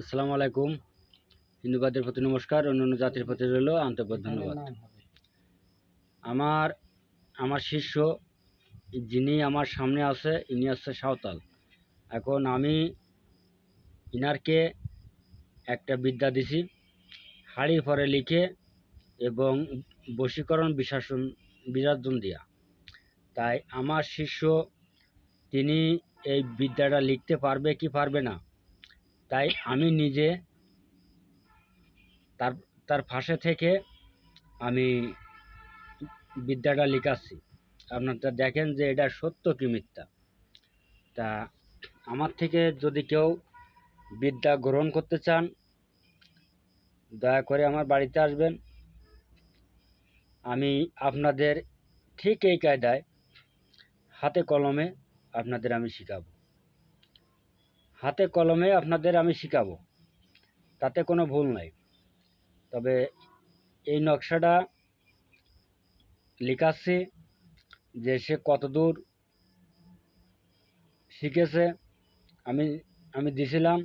আসসালামু আলাইকুম। হিন্দুবাদের প্রতি নমস্কার অন্যান্য জাতির প্রতি রইল আন্তর্বাদ ধন্যবাদ। আমার আমার শিষ্য, যিনি আমার সামনে আছে, ইনি হচ্ছে সাঁওতাল। এখন আমি ইনারকে একটা বিদ্যা দিছি হাড়ি পরে লিখে এবং বশীকরণ বিশাসন বিরাজন দিয়া। তাই আমার শিষ্য, তিনি এই বিদ্যাটা লিখতে পারবে কি পারবে না তাই আমি নিজে তার তার ফাঁসে থেকে আমি বিদ্যাটা লিখাচ্ছি। আপনারা দেখেন যে এটা সত্য কি মিথ্যা। তা আমার থেকে যদি কেউ বিদ্যা গ্রহণ করতে চান, দয়া করে আমার বাড়িতে আসবেন। আমি আপনাদের ঠিক এই কায়দায় হাতে কলমে আপনাদের আমি শেখাবো। হাতে কলমে আপনাদের আমি শেখাবো। তাতে কোনো ভুল নাই। তবে এই নকশাটা লিখাচ্ছি যে সে কতদূর শিখেছে। আমি আমি দিছিলাম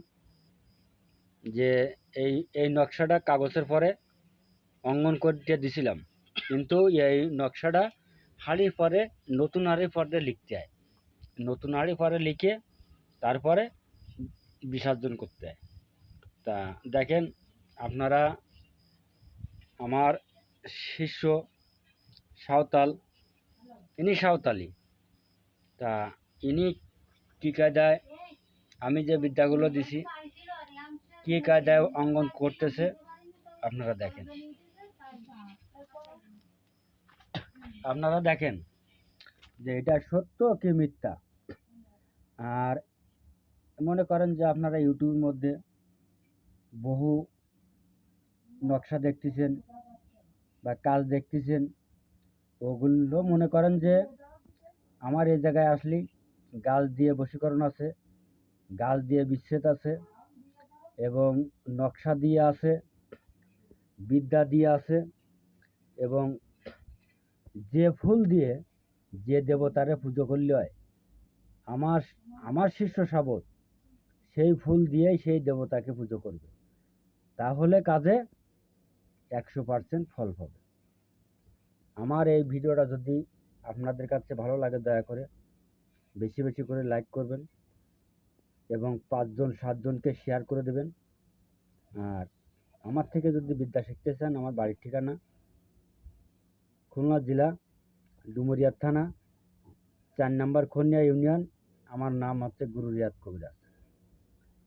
যে এই এই নকশাটা কাগজের পরে অঙ্কন করতে দিছিলাম। কিন্তু এই নকশাটা হাড়ির পরে নতুন হাড়ির পরে লিখতে হয়। নতুন হাড়ি পরে লিখে তারপরে বিসর্জন করতে। তা দেখেন আপনারা আমার শিষ্য সাঁওতাল, ইনি সাঁওতালি। তা ইনি কী কায়দায় আমি যে বিদ্যাগুলো দিছি, কী কায়দায় অঙ্গন করতেছে, আপনারা দেখেন। আপনারা দেখেন যে এটা সত্য কি মিথ্যা? আর মনে করেন যে আপনারা ইউটিউবের মধ্যে বহু নকশা দেখতেছেন বা কাজ দেখতেছেন, ওগুলো মনে করেন যে আমার এই জায়গায় আসলি গাছ দিয়ে বশীকরণ আছে গাছ দিয়ে বিচ্ছেদ আছে এবং নকশা দিয়ে আছে, বিদ্যা দিয়ে আছে এবং যে ফুল দিয়ে যে দেবতারে পুজো করলে হয়, আমার আমার শিষ্য সাবত সেই ফুল দিয়েই সেই দেবতাকে পুজো করবে। তাহলে কাজে একশো পার্সেন্ট ফল পাবে আমার এই ভিডিওটা যদি আপনাদের কাছে ভালো লাগে, দয়া করে বেশি বেশি করে লাইক করবেন এবং পাঁচজন, সাতজনকে শেয়ার করে দেবেন। আর আমার থেকে যদি বিদ্যা শিখতে চান, আমার বাড়ির ঠিকানা খুলনা জেলা ডুমুরিয়া থানা, চার নম্বর খনিয়া ইউনিয়ন, আমার নাম হচ্ছে গুরু রিয়াদ কবিরাজ।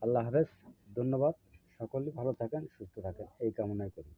আল্লাহ হাফেজ ধন্যবাদ। সকলেই ভালো থাকেন সুস্থ থাকেন। এই কামনাই করি।